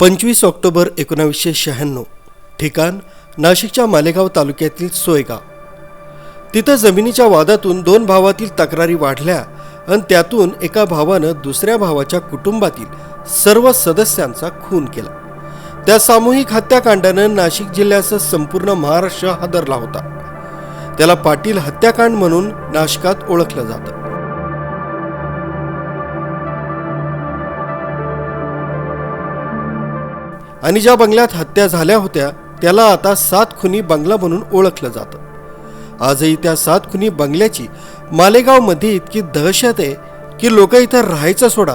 पंचवीस ऑक्टोबर एकोणावीसशे शहाण्णव. ठिकाण नाशिकच्या मालेगाव तालुक्यातील सोयगाव. तिथं जमिनीच्या वादातून दोन भावातील तक्रारी वाढल्या आणि त्यातून एका भावानं दुसऱ्या भावाच्या कुटुंबातील सर्व सदस्यांचा खून केला. त्या सामूहिक हत्याकांडानं नाशिक जिल्ह्यासह संपूर्ण महाराष्ट्र हादरला होता. त्याला पाटील हत्याकांड म्हणून नाशकात ओळखलं जातं. आणि ज्या बंगल्यात हत्या झाल्या होत्या त्याला आता सात खुनी बंगला म्हणून ओळखलं जातं. आजही त्या सात खुनी बंगल्याची मालेगावमध्ये इतकी दहशत आहे की लोक इथं राहायचं सोडा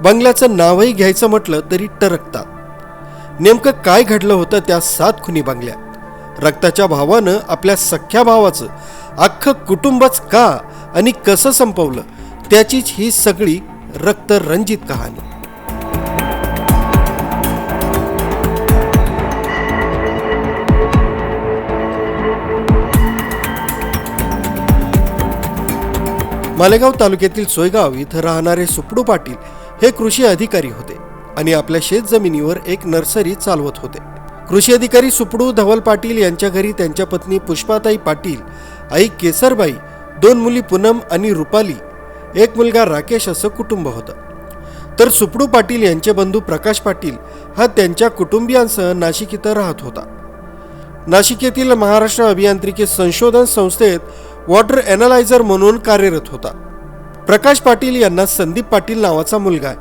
बंगल्याचं नावही घ्यायचं म्हटलं तरी टरकतात. नेमकं काय घडलं होतं त्या सात खुनी बंगल्यात? रक्ताच्या भावानं आपल्या सख्ख्या भावाचं अख्खं कुटुंबच का आणि कसं संपवलं? त्याचीच ही सगळी रक्तरंजित कहाणी. मालेगाव तालुक्यातील सोयगाव इथं राहणारे सुपडू पाटील हे कृषी अधिकारी होते आणि आपल्या शेत जमिनीवर एक नर्सरी चालवत होते. कृषी अधिकारी सुपडू धवल पाटील यांच्या घरी त्यांच्या पत्नी पुष्पाताई पाटील आई केसरबाई दोन मुली पूनम आणि रुपाली एक मुलगा राकेश असं कुटुंब होतं. तर सुपडू पाटील यांचे बंधू प्रकाश पाटील हा त्यांच्या कुटुंबियांसह नाशिक इथं राहत होता. नाशिक येथील महाराष्ट्र अभियांत्रिकी संशोधन संस्थेत वॉटर ॲनालायझर म्हणून कार्यरत होता. प्रकाश पाटील यांना संदीप पाटील नावाचा मुलगा आहे.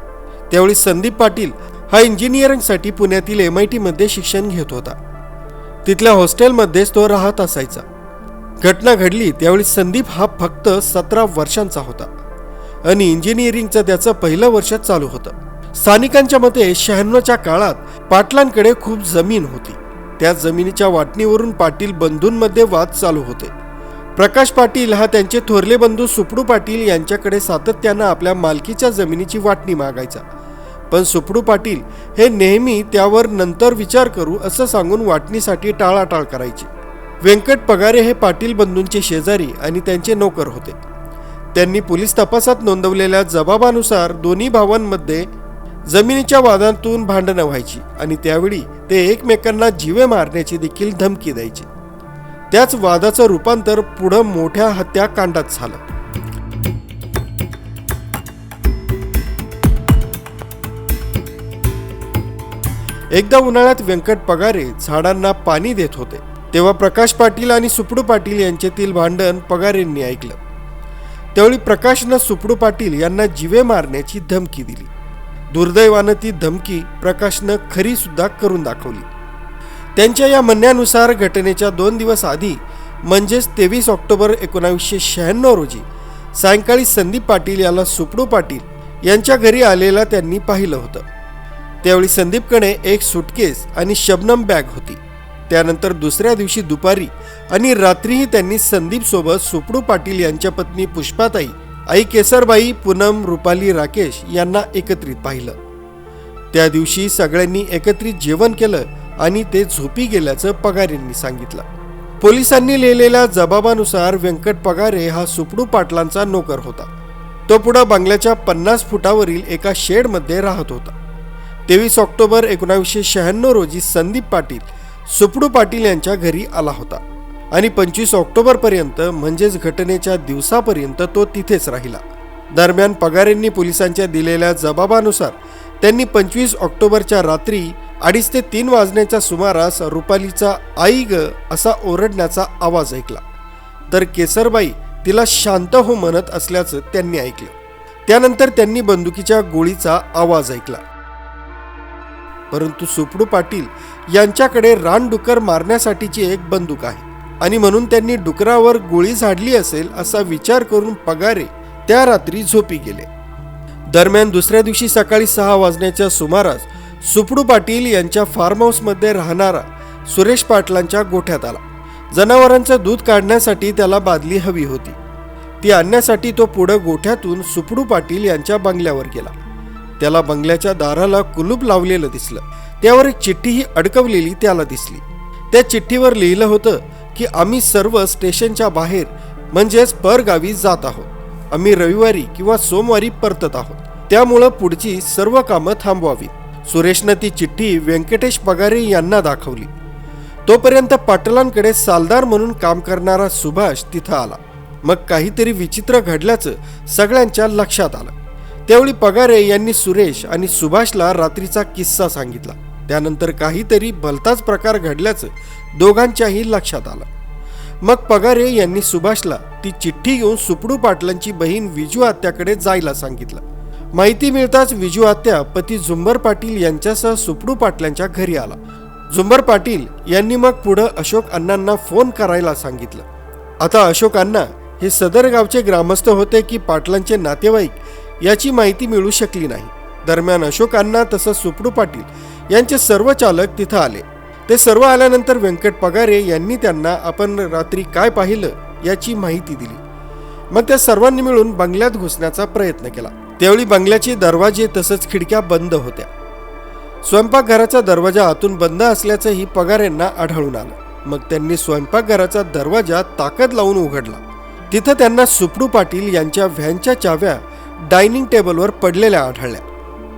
त्यावेळी संदीप पाटील हा इंजिनिअरिंगसाठी पुण्यातील एम आय टीमध्ये शिक्षण घेत होता. तिथल्या हॉस्टेलमध्येच तो राहत असायचा. घटना घडली त्यावेळी संदीप हा फक्त सतरा वर्षांचा होता आणि इंजिनिअरिंगचं त्याचं पहिलं वर्ष चालू होतं. स्थानिकांच्या मते शहाण्णवच्या काळात पाटलांकडे खूप जमीन होती. त्या जमिनीच्या वाटणीवरून पाटील बंधूंमध्ये वाद चालू होते. प्रकाश पाटील हा त्यांचे थोरले बंधू सुपडू पाटील यांच्याकडे सातत्यानं आपल्या मालकीच्या जमिनीची वाटणी मागायचा. पण सुपडू पाटील हे नेहमी त्यावर नंतर विचार करू असं सांगून वाटणीसाठी टाळाटाळ करायचे. व्यंकट पगारे हे पाटील बंधूंचे शेजारी आणि त्यांचे नोकर होते. त्यांनी पोलीस तपासात नोंदवलेल्या जबाबानुसार दोन्ही भावांमध्ये जमिनीच्या वादांतून भांडणं व्हायची आणि त्यावेळी ते एकमेकांना जीवे मारण्याची देखील धमकी द्यायची. त्याच वादाचं रूपांतर पुढं मोठ्या हत्याकांडात झालं. एकदा उन्हाळ्यात व्यंकट पगारे झाडांना पाणी देत होते. तेव्हा प्रकाश पाटील आणि सुपडू पाटील यांच्यातील भांडण पगारेंनी ऐकलं. त्यावेळी प्रकाशनं सुपडू पाटील यांना जीवे मारण्याची धमकी दिली. दुर्दैवानं ती धमकी प्रकाशनं खरी सुद्धा करून दाखवली. त्यांच्या या म्हणण्यानुसार घटनेच्या दोन दिवस आधी म्हणजेच तेवीस ऑक्टोबर एकोणावीसशे शहाण्णव रोजी सायंकाळी संदीप पाटील याला सुपडू पाटील यांच्या घरी आलेला त्यांनी पाहिलं होतं. त्यावेळी संदीपकडे एक सुटकेस आणि शबनम बॅग होती. त्यानंतर दुसऱ्या दिवशी दुपारी आणि रात्रीही त्यांनी संदीपसोबत सुपडू पाटील यांच्या पत्नी पुष्पाताई आई केसरबाई पूनम रुपाली राकेश यांना एकत्रित पाहिलं. त्या दिवशी सगळ्यांनी एकत्रित जेवण केलं आणि ते झोपी गेल्याचं पगारेंनी सांगितलं. पोलिसांनी लिहिलेल्या जबाबानुसार व्यंकट पगारे हा सुपडू पाटलांचा नोकर होता. तो पुढं बंगल्याच्या पन्नास फुटावरील एका शेडमध्ये राहत होता. तेवीस ऑक्टोबर एकोणावीसशे शहाण्णव रोजी संदीप पाटील सुपडू पाटील यांच्या घरी आला होता. आणि पंचवीस ऑक्टोबरपर्यंत म्हणजेच घटनेच्या दिवसापर्यंत तो तिथेच राहिला. दरम्यान पगारेंनी पोलिसांच्या दिलेल्या जबाबानुसार त्यांनी पंचवीस ऑक्टोबरच्या रात्री अडीच ते तीन वाजण्याच्या सुमारास रुपालीचा आई ग असा ओरडण्याचा आवाज ऐकला. तर केसरबाई तिला शांत हो म्हणत असल्याचं त्यांनी ऐकलं. त्यानंतर त्यांनी बंदुकीच्या गोळीचा आवाज ऐकला. परंतु सुपडू पाटील यांच्याकडे रानडुकर मारण्यासाठीची एक बंदूक आहे आणि म्हणून त्यांनी डुकरावर गोळी झाडली असेल असा विचार करून पगारे त्या रात्री झोपी गेले. दरम्यान दुसऱ्या दिवशी सकाळी सहा वाजण्याच्या सुमारास सुपडू पाटील यांच्या फार्म हाऊसमध्ये राहणारा सुरेश पाटलांच्या गोठ्यात आला. जनावरांचं दूध काढण्यासाठी त्याला बादली हवी होती. ती आणण्यासाठी तो पुढं गोठ्यातून सुपडू पाटील यांच्या बंगल्यावर गेला. त्याला बंगल्याच्या दाराला कुलूप लावलेलं दिसलं. त्यावर एक चिठ्ठीही अडकवलेली त्याला दिसली. त्या चिठ्ठीवर लिहिलं होतं की आम्ही सर्व स्टेशनच्या बाहेर म्हणजेच परगावी जात आहोत. आम्ही रविवारी किंवा सोमवारी परतत आहोत. त्यामुळं पुढची सर्व कामं थांबवावीत सुरेशनं ती चिठ्ठी व्यंकटेश पगारे यांना दाखवली. तोपर्यंत पाटलांकडे सालदार म्हणून काम करणारा सुभाष तिथं आला. मग काहीतरी विचित्र घडल्याचं सगळ्यांच्या लक्षात आलं. त्यावेळी पगारे यांनी सुरेश आणि सुभाषला रात्रीचा किस्सा सांगितला. त्यानंतर काहीतरी भलताच प्रकार घडल्याचं दोघांच्याही लक्षात आलं. मग पगारे यांनी सुभाषला ती चिठ्ठी घेऊन सुपडू पाटलांची बहीण विजू आत्याकडे जायला सांगितलं. माहिती मिळताच विजू आत्या पती झुंबर पाटील यांच्यासह सुपडू पाटलांच्या घरी आला. झुंबर पाटील यांनी मग पुढं अशोक अण्णांना फोन करायला सांगितलं. आता अशोक अण्णा हे सदर गावचे ग्रामस्थ होते की पाटलांचे नातेवाईक याची माहिती मिळू शकली नाही. दरम्यान अशोक अण्णा तसंच सुपडू पाटील यांचे सर्व चालक तिथं आले. ते सर्व आल्यानंतर व्यंकट पगारे यांनी त्यांना आपण रात्री काय पाहिलं याची माहिती दिली. मग त्या सर्वांनी मिळून बंगल्यात घुसण्याचा प्रयत्न केला. त्यावेळी बंगल्याचे दरवाजे तसंच खिडक्या बंद होत्या. स्वयंपाकघराचा दरवाजा आतून बंद असल्याचंही पगारेंना आढळून आलं. मग त्यांनी स्वयंपाकघराचा दरवाजा ताकद लावून उघडला. तिथं त्यांना सुपडू पाटील यांच्या व्हॅनच्या चाव्या डायनिंग टेबलवर पडलेल्या आढळल्या.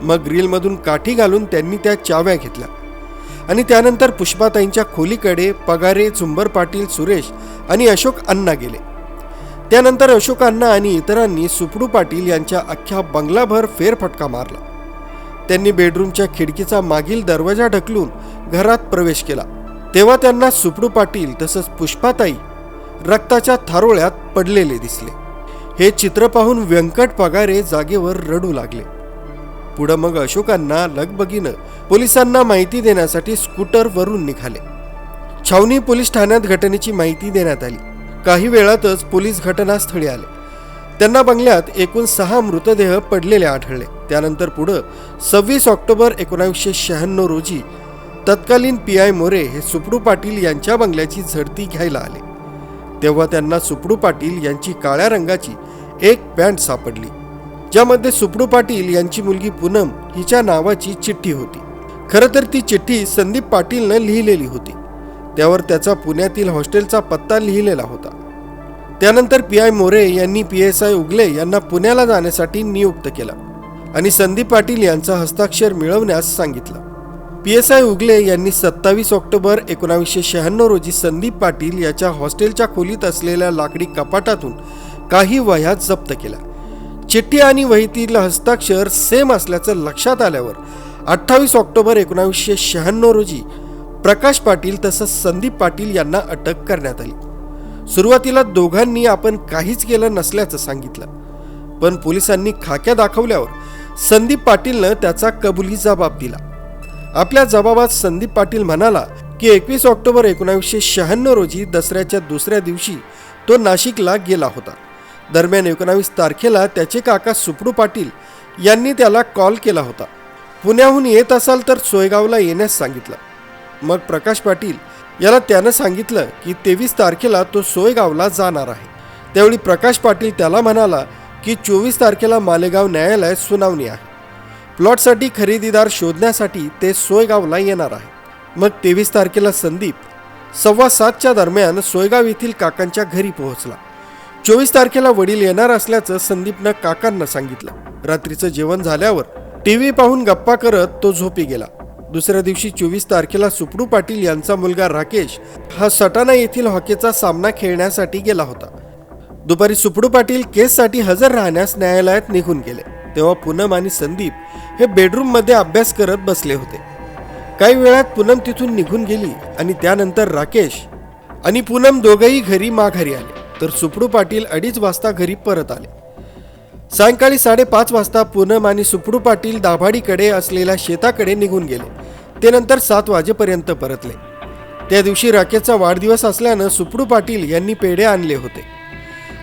मग ग्रिलमधून काठी घालून त्यांनी त्या चाव्या घेतल्या. आणि त्यानंतर पुष्पाताईंच्या खोलीकडे पगारे झुंबर पाटील सुरेश आणि अशोक अण्णा गेले. त्यानंतर अशोक अण्णा आणि इतरांनी सुपडू पाटील यांच्या अख्ख्या बंगलाभर फेरफटका मारला. त्यांनी बेडरूमच्या खिडकीचा मागील दरवाजा ढकलून घरात प्रवेश केला. तेव्हा त्यांना सुपडू पाटील तसंच पुष्पाताई रक्ताच्या थारोळ्यात पडलेले दिसले. हे चित्र पाहून व्यंकट पगारे जागेवर रडू लागले. पुढं मग अशोकांना लगबगीनं पोलिसांना माहिती देण्यासाठी स्कूटरवरून निघाले. छावणी पोलीस ठाण्यात घटनेची माहिती देण्यात आली. काही वेळातच पोलीस घटनास्थळी आले. त्यांना बंगल्यात एकूण सहा मृतदेह पडलेले आढळले. त्यानंतर पुढं सव्वीस ऑक्टोबर एकोणावीसशे शहाण्णव रोजी तत्कालीन पी आय मोरे हे सुपडू पाटील यांच्या बंगल्याची झडती घ्यायला आले. तेव्हा त्यांना सुपडू पाटील यांची काळ्या रंगाची एक पॅन्ट सापडली ज्यामध्ये सुपडू पाटील यांची मुलगी पूनम हिच्या नावाची चिठ्ठी होती. खरं तर ती चिठ्ठी संदीप पाटीलनं लिहिलेली होती. त्यावर त्याचा पुण्यातील हॉस्टेलचा पत्ता लिहिलेला होता. त्यानंतर पी आय मोरे यांनी पी एस आय उगले यांना पुण्याला जाण्यासाठी नियुक्त केला आणि संदीप पाटील यांचा हस्ताक्षर मिळवण्यास सांगितलं. पी एस आय उगले यांनी सत्तावीस ऑक्टोबर एकोणावीसशे शहाण्णव रोजी संदीप पाटील याच्या हॉस्टेलच्या खोलीत असलेल्या लाकडी कपाटातून काही वह्या जप्त केल्या. चिठ्ठी आणि वहीतील हस्ताक्षर सेम असल्याचं लक्षात आल्यावर अठ्ठावीस ऑक्टोबर एकोणावीसशे शहाण्णव रोजी प्रकाश पाटील तसंच संदीप पाटील यांना अटक करण्यात आली. सुरुवातीला दोघांनी आपण काहीच केलं नसल्याचं सांगितलं. पण पोलिसांनी खाक्या दाखवल्यावर संदीप पाटीलनं त्याचा कबुली जबाब दिला. आपल्या जबाबात संदीप पाटील म्हणाला की एकवीस ऑक्टोबर एकोणावीसशे शहाण्णव रोजी दसऱ्याच्या दुसऱ्या दिवशी तो नाशिकला गेला होता. दरम्यान एकोणावीस तारखेला त्याचे काका सुपडू पाटील यांनी त्याला कॉल केला होता. पुण्याहून येत असाल तर सोयगावला येण्यास सांगितलं. मग प्रकाश पाटील याला त्यानं सांगितलं की तेवीस तारखेला तो सोयगावला जाणार आहे. त्यावेळी प्रकाश पाटील त्याला म्हणाला की चोवीस तारखेला मालेगाव न्यायालयात सुनावणी आहे. प्लॉटसाठी खरेदीदार शोधण्यासाठी ते सोयगावला येणार आहे. मग तेवीस तारखेला संदीप सव्वा सातच्या दरम्यान सोयगाव येथील काकांच्या घरी पोहोचला. चोवीस तारखेला वडील येणार असल्याचं संदीपनं काकांना सांगितलं. रात्रीचं जेवण झाल्यावर टी व्ही पाहून गप्पा करत तो झोपी गेला. दुसऱ्या दिवशी चोवीस तारखेला सुपडू पाटील यांचा मुलगा राकेश हा सटाणा येथील हॉकीचा सामना खेळण्यासाठी गेला होता. दुपारी सुपडू पाटील केससाठी हजर राहण्यास न्यायालयात निघून गेले. तेव्हा पूनम आणि संदीप हे बेडरूममध्ये अभ्यास करत बसले होते. काही वेळात पूनम तिथून निघून गेली आणि त्यानंतर राकेश आणि पूनम दोघंही घरी माघारी आले. तर सुपडू पाटील अडीच वाजता घरी परत आले. सायंकाळी साडेपाच वाजता पूनम आणि सुपडू पाटील दाभाडीकडे असलेल्या शेताकडे निघून गेले. ते नंतर सात वाजेपर्यंत परतले. त्या दिवशी राकेशचा वाढदिवस असल्यानं सुपडू पाटील यांनी पेढे आणले होते.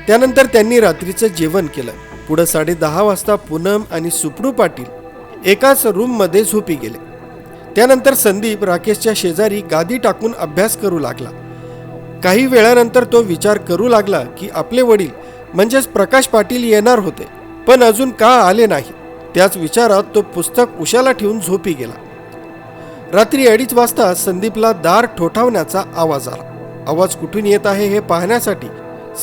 त्यानंतर त्यांनी रात्रीचं जेवण केलं. पुढं साडे दहा वाजता पूनम आणि सुपडू पाटील एकाच रूममध्ये झोपी गेले. त्यानंतर संदीप राकेशच्या शेजारी गादी टाकून अभ्यास करू लागला. काही वेळानंतर तो विचार करू लागला की आपले वडील म्हणजेच प्रकाश पाटील येणार होते. पण अजून का आले नाही? त्याच विचारात तो पुस्तक उशाला ठेवून झोपी गेला. रात्री अडीच वाजता संदीपला दार ठोठावण्याचा आवाज आला. आवाज कुठून येत आहे हे पाहण्यासाठी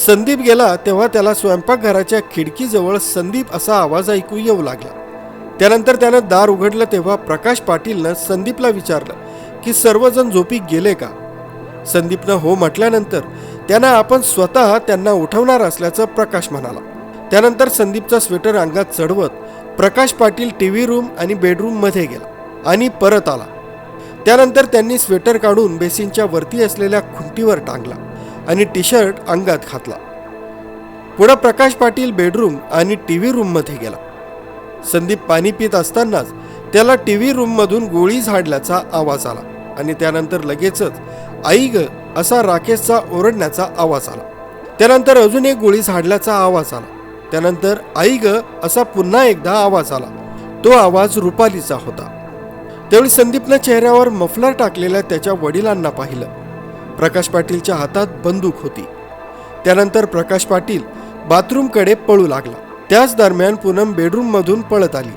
संदीप गेला तेव्हा त्याला स्वयंपाकघराच्या खिडकीजवळ संदीप असा आवाज ऐकू येऊ लागला. त्यानंतर त्यानं दार उघडलं तेव्हा प्रकाश पाटीलनं संदीपला विचारलं की सर्वजण झोपी गेले का? संदीपनं हो म्हटल्यानंतर त्यांना आपण स्वतः त्यांना उठवणार असल्याचं प्रकाश म्हणाला. त्यानंतर संदीपचा स्वेटर अंगात चढवत Prakash Patil T V room आणि बेडरूममध्ये गेला आणि परत आला. त्यानंतर त्यांनी स्वेटर काढून बेसिनच्या वरती असलेल्या खुंटीवर टांगला आणि टी शर्ट अंगात घातला. पुढं प्रकाश पाटील बेडरूम आणि टी व्ही रूममध्ये गेला. संदीप पाणी पित असतानाच त्याला टी व्ही रूममधून गोळी झाडल्याचा आवाज आला आणि त्यानंतर लगेचच आई ग असा राकेशचा ओरडण्याचा आवाज आला. त्यानंतर अजून एक गोळी झाडल्याचा आवाज आला. त्यानंतर आई ग असा पुन्हा एकदा आवाज आला. तो आवाज रुपालीचा होता. त्यावेळी संदीपनं चेहऱ्यावर मफलर टाकलेल्या त्याच्या वडिलांना पाहिलं. प्रकाश पाटीलच्या हातात बंदूक होती. त्यानंतर प्रकाश पाटील बाथरूमकडे पळू लागला. त्याच दरम्यान पूनम बेडरूममधून पळत आली.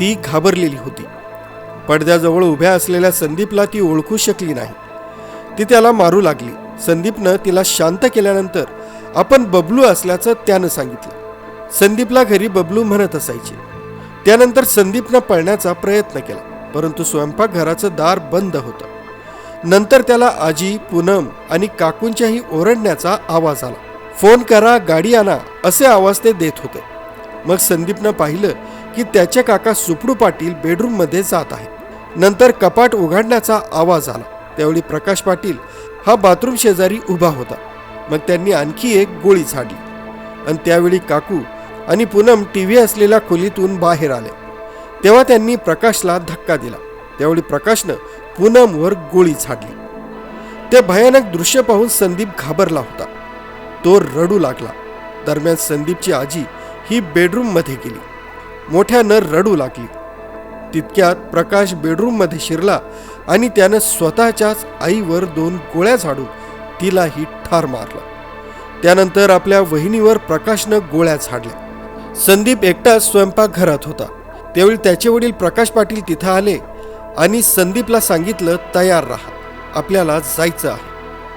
ती घाबरलेली होती. पडद्याजवळ उभ्या असलेल्या संदीपला ती ओळखू शकली नाही. ती त्याला मारू लागली. संदीपनं तिला शांत केल्यानंतर आपण बबलू असल्याचं त्यानं सांगितलं. संदीपला घरी बबलू म्हणत असायचे. त्यानंतर संदीपनं पळण्याचा प्रयत्न केला परंतु स्वयंपाकघराचं दार बंद होतं. नंतर त्याला आजी पूनम आणि काकूंच्याही ओरडण्याचा आवाज आला. फोन करा गाडी आणा असे आवाज ते देत होते. मग संदीपनं पाहिलं की त्याचे काका सुपडू पाटील बेडरूममध्ये जात आहेत. नंतर कपाट उघडण्याचा आवाज आला. त्यावेळी प्रकाश पाटील हा बाथरूम शेजारी उभा होता. मग त्यांनी आणखी एक गोळी झाडली. आणि त्यावेळी काकू आणि पूनम टी व्ही असलेल्या खोलीतून बाहेर आले. तेव्हा त्यांनी प्रकाशला धक्का दिला. त्यावेळी प्रकाशनं पूनमवर गोळी झाडली. ते भयानक दृश्य पाहून संदीप घाबरला होता. तो रडू लागला. दरम्यान संदीपची आजी ही बेडरूममध्ये गेली. मोठ्यानं रडू लागली. तितक्यात प्रकाश बेडरूममध्ये शिरला आणि त्यानं स्वतःच्याच आईवर दोन गोळ्या झाडून तिलाही ठार मारला. त्यानंतर आपल्या वहिनीवर प्रकाशनं गोळ्या झाडल्या. संदीप एकटाच स्वयंपाकघरात होता. त्यावेळी त्याचे वडील प्रकाश पाटील तिथं आले आणि संदीपला सांगितलं तयार राहा. आपल्याला जायचं आहे.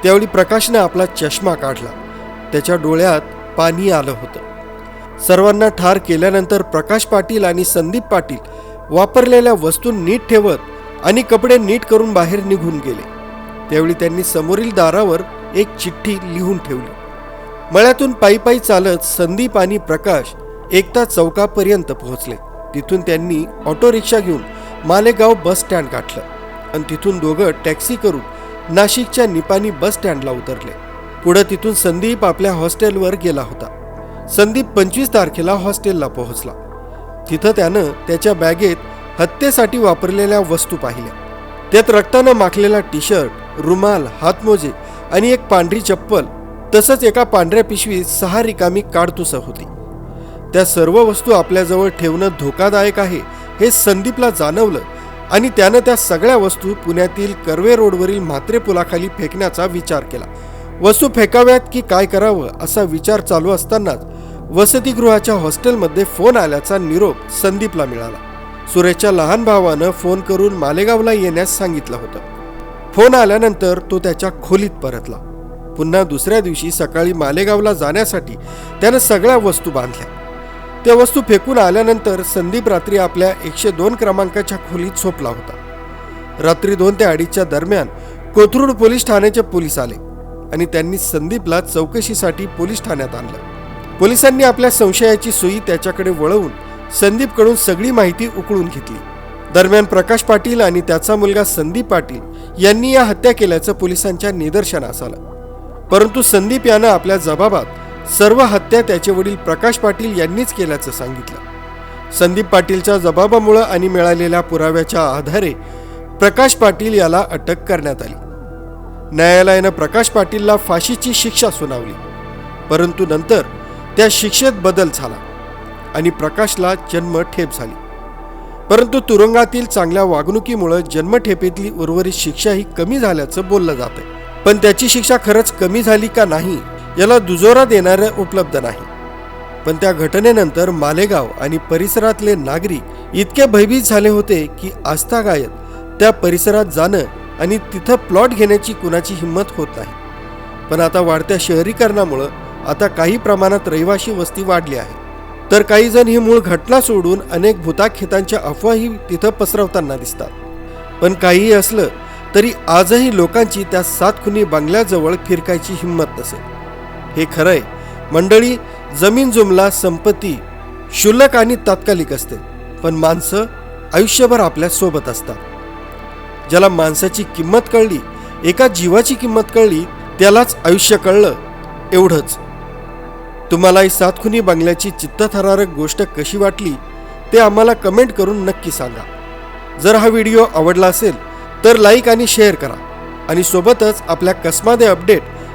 त्यावेळी प्रकाशनं आपला चष्मा काढला. त्याच्या डोळ्यात पाणी आलं होतं. सर्वांना ठार केल्यानंतर प्रकाश पाटील आणि संदीप पाटील वापरलेल्या वस्तू नीट ठेवत आणि कपडे नीट करून बाहेर निघून गेले. त्यावेळी त्यांनी समोरील दारावर एक चिठ्ठी लिहून ठेवली. मळ्यातून पायी पायी चालत संदीप आणि प्रकाश एकता चौकापर्यंत पोहोचले. तिथून त्यांनी ऑटो रिक्षा घेऊन मालेगाव बस स्टँड गाठलं आणि तिथून दोघं टॅक्सी करून नाशिकच्या निपाणी बस स्टँडला उतरले. पुढं तिथून संदीप आपल्या हॉस्टेलवर गेला होता. संदीप पंचवीस तारखेला हॉस्टेलला पोहोचला. तिथं त्यानं त्याच्या बॅगेत हत्येसाठी वापरलेल्या वस्तू पाहिल्या. त्यात रक्तानं माखलेला टी शर्ट रुमाल हातमोजे आणि एक पांढरी चप्पल तसंच एका पांढऱ्या पिशवीत सहा रिकामी काडतुसं होती. त्या सर्व वस्तू आपल्याजवळ ठेवणं धोकादायक आहे हे संदीपला जाणवलं आणि त्यानं त्या सगळ्या वस्तू पुण्यातील कर्वे रोडवरील म्हात्रे पुलाखाली फेकण्याचा विचार केला. वस्तू फेकाव्यात की काय करावं असा विचार चालू असतानाच वसतिगृहाच्या हॉस्टेलमध्ये फोन आल्याचा निरोप संदीपला मिळाला. सुरेशच्या लहान भावानं फोन करून मालेगावला येण्यास सांगितलं होतं. फोन आल्यानंतर तो त्याच्या खोलीत परतला. पुन्हा दुसऱ्या दिवशी सकाळी मालेगावला जाण्यासाठी त्यानं सगळ्या वस्तू बांधल्या. त्या वस्तू फेकून आल्यानंतर संदीप रात्री आपल्या एकशे दोन क्रमांकाच्या खोलीत झोपला होता. रात्री दोन ते अडीचच्या दरम्यान कोथरूड पोलीस ठाण्याचे पोलीस आले आणि त्यांनी संदीपला चौकशीसाठी पोलीस ठाण्यात आणलं. पोलिसांनी आपल्या संशयाची सोयी त्याच्याकडे वळवून संदीपकडून सगळी माहिती उकळून घेतली. दरम्यान प्रकाश पाटील आणि त्याचा मुलगा संदीप पाटील यांनी या हत्या केल्याचं पोलिसांच्या निदर्शनास आलं. परंतु संदीप यानं आपल्या जबाबात सर्व हत्या त्याचे वडील प्रकाश पाटील यांनीच केल्याचं सांगितलं. संदीप पाटीलच्या जबाबामुळं आणि मिळालेल्या पुराव्याच्या आधारे प्रकाश पाटील याला अटक करण्यात आली. न्यायालयानं प्रकाश पाटीलला फाशीची शिक्षा सुनावली. परंतु नंतर त्या शिक्षेत बदल झाला आणि प्रकाशला जन्मठेप झाली. परंतु तुरुंगातील चांगल्या वागणुकीमुळे जन्मठेपेतली उर्वरित शिक्षा ही कमी झाल्याचं बोललं जातं पण त्याची शिक्षा खरंच कमी झाली का नाही याला दुजोरा देणारं उपलब्ध नाही. पण त्या घटनेनंतर मालेगाव आणि परिसरातले नागरिक इतके भयभीत झाले होते की आस्था गायत त्या परिसरात जाणं आणि तिथं प्लॉट घेण्याची कुणाची हिंमत होत नाही. पण आता वाढत्या शहरीकरणामुळं आता काही प्रमाणात रहिवाशी वस्ती वाढली आहे. तर काही जण ही मूळ घटना सोडून अनेक भूताखेतांच्या अफवाही तिथं पसरवताना दिसतात. पण काहीही असलं तरी आजही लोकांची त्या सात खुनी बंगल्याजवळ फिरकायची हिंमत नसेल. हे खरंय. मंडळी जमीन जुमला संपत्ती क्षुल्लक आणि तात्कालिक असते पण माणसं आयुष्यभर आपल्यासोबत असतात. ज्याला माणसाची किंमत कळली एका जीवाची किंमत कळली त्यालाच आयुष्य कळलं एवढंच. तुम्हाला ही सातखुनी बंगल्याची चित्तथरारक गोष्ट कशी वाटली ते आम्हाला कमेंट करून नक्की सांगा. जर हा व्हिडिओ आवडला असेल तर लाईक आणि शेअर करा. आणि सोबतच आपल्या कसमादे अपडेट